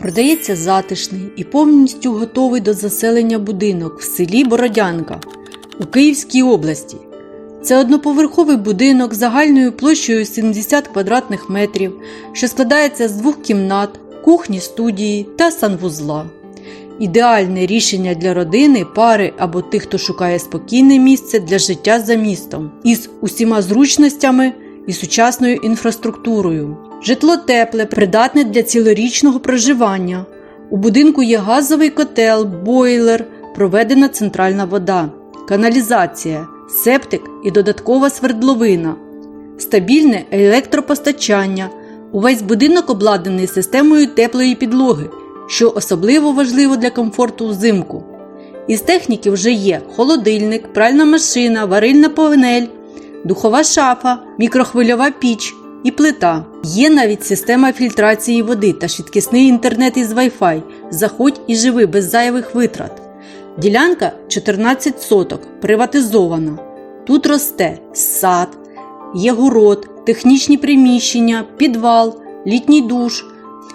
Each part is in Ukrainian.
Продається затишний і повністю готовий до заселення будинок в селі Бородянка у Київській області. Це одноповерховий будинок загальною площею 70 квадратних метрів, що складається з двох кімнат, кухні, студії та санвузла. Ідеальне рішення для родини, пари або тих, хто шукає спокійне місце для життя за містом із усіма зручностями і сучасною інфраструктурою. Житло тепле, придатне для цілорічного проживання. У будинку є газовий котел, бойлер, проведена центральна вода, каналізація, септик і додаткова свердловина, стабільне електропостачання. Увесь будинок обладнаний системою теплої підлоги, що особливо важливо для комфорту взимку. Із техніки вже є холодильник, пральна машина, варильна панель, духова шафа, мікрохвильова піч і плита. Є навіть система фільтрації води та швидкісний інтернет із Wi-Fi. Заходь і живи без зайвих витрат. Ділянка 14 соток, приватизована. Тут росте сад, є город, технічні приміщення, підвал, літній душ,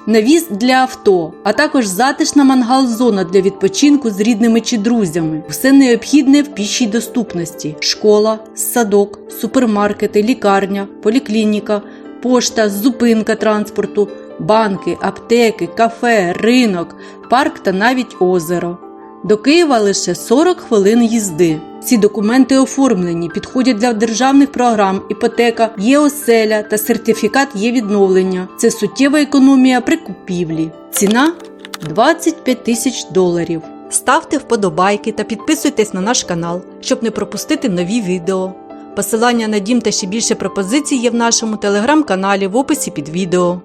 навіс для авто, а також затишна мангал-зона для відпочинку з рідними чи друзями. Все необхідне в пішій доступності: школа, садок, супермаркети, лікарня, поліклініка, пошта, зупинка транспорту, банки, аптеки, кафе, ринок, парк та навіть озеро. До Києва лише 40 хвилин їзди. Ці документи оформлені, підходять для державних програм, іпотека, є оселя та сертифікат є відновлення. Це суттєва економія при купівлі. Ціна 25 тисяч доларів. Ставте вподобайки та підписуйтесь на наш канал, щоб не пропустити нові відео. Посилання на дім та ще більше пропозицій є в нашому телеграм-каналі в описі під відео.